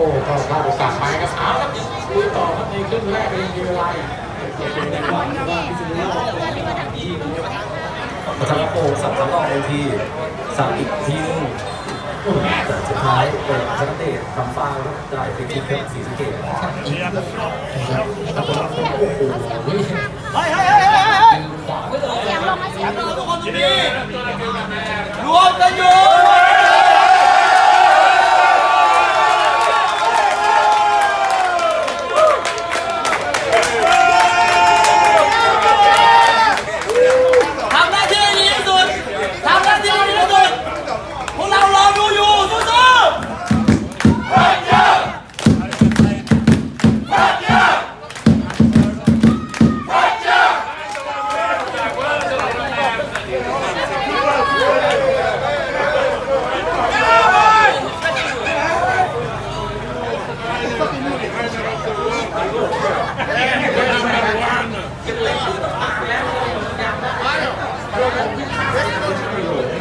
อ้ก็พลาดโอกาสไปครับเอาครับลุยต่อครับในครึ่งแรกก็ยังมีเวลาอีกพัทรโปสับสนอกเวทีสับอีกทีนึงแต่สุดท้ายเป็นชนะเตะทำฟาวครับได้ฟรีคิกครับสีสเกตครับผมโอ้โหขวาไว้เลยเสียงลงมาเสียงลงรวมกันอยู่ทำหน้าที่ให้ดีที่สุดทำหน้าที่ให้ดีที่สุด พวกเรารอดูอยู่สู้ๆ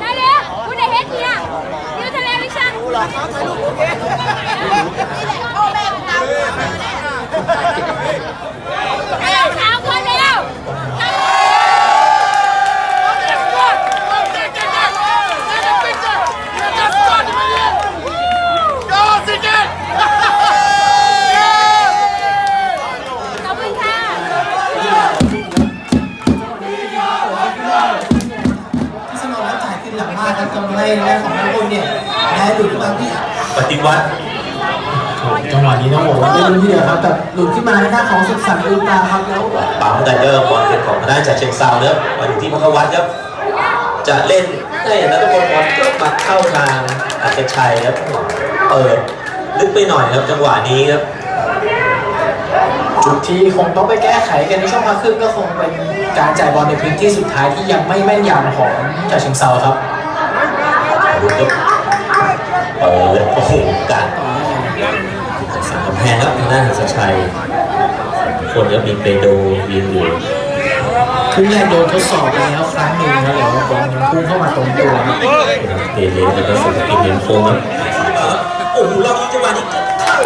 ได้แล้วคุณได้เฮ็ดเนี่ยนิวทะเลวิชั่นดูหรอเขา ถ่ายรูปโอเค ทำให้แรกของนักบอลเนี่ยแพ้หลุดมาที่ปฏิวัติจังหวะนี้นะผมไม่รู้ที่เดียวครับแต่หลุดขึ้นมาในหน้าของสุขสันต์อุลตราครับแล้วปั๊มไดเดอร์บอลเป็นของทางด้านจากเชียงซาวนะครับมาอยู่ที่พักวัตรครับ จะเล่นได้อย่างนั้นทุกคนบอลก็มาเข้าทางอัจชัยครับเปิดลึกไปหน่อยครับจังหวะนี้ครับจุดที่คงต้องไปแก้ไขกันในช่วงพักครึ่งก็คงเป็นการจ่ายบอลในพื้นที่สุดท้ายที่ยังไม่แม่นยำของจ่าเชิงเซาครับดูครับ เปิดโอ้โหกัดสามแพงครับทางด้านสัชัยคนก็มีเปโดยืนอยู่ครึ่งแรกโดนทดสอบไปแล้วครั้งหนึ่งครับแล้วบอลยังพุ่งเข้ามาตรงตัวครับเตเลแล้วก็สุภกิจเลียนโฟมครับโอ้โหรอบนี้จังหวะนี้เข้า